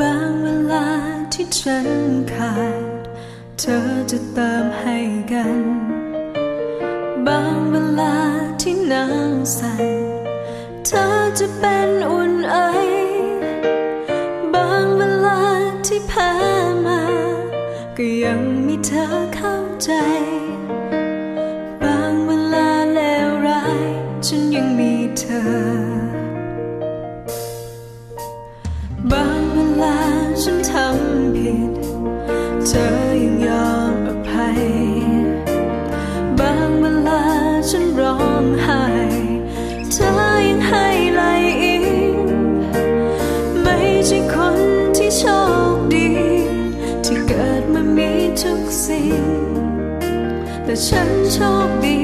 บางเวลาที่ฉันขาด เธอจะเติมให้กัน บางเวลาที่นางสั่นเธอจะเป็นอุ่นไอบางเวลาที่แพ้มา ก็ยังมีเธอเข้าใจ บางเวลาเลวร้ายฉันยังมีเธอ 的沉重。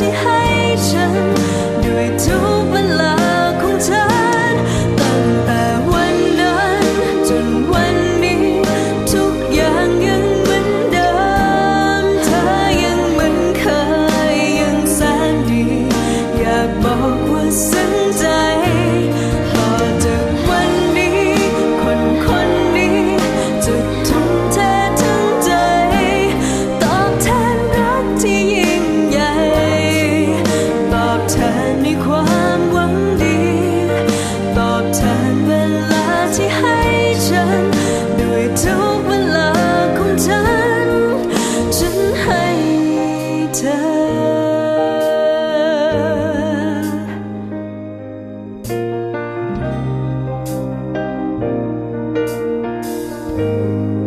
你还嗯。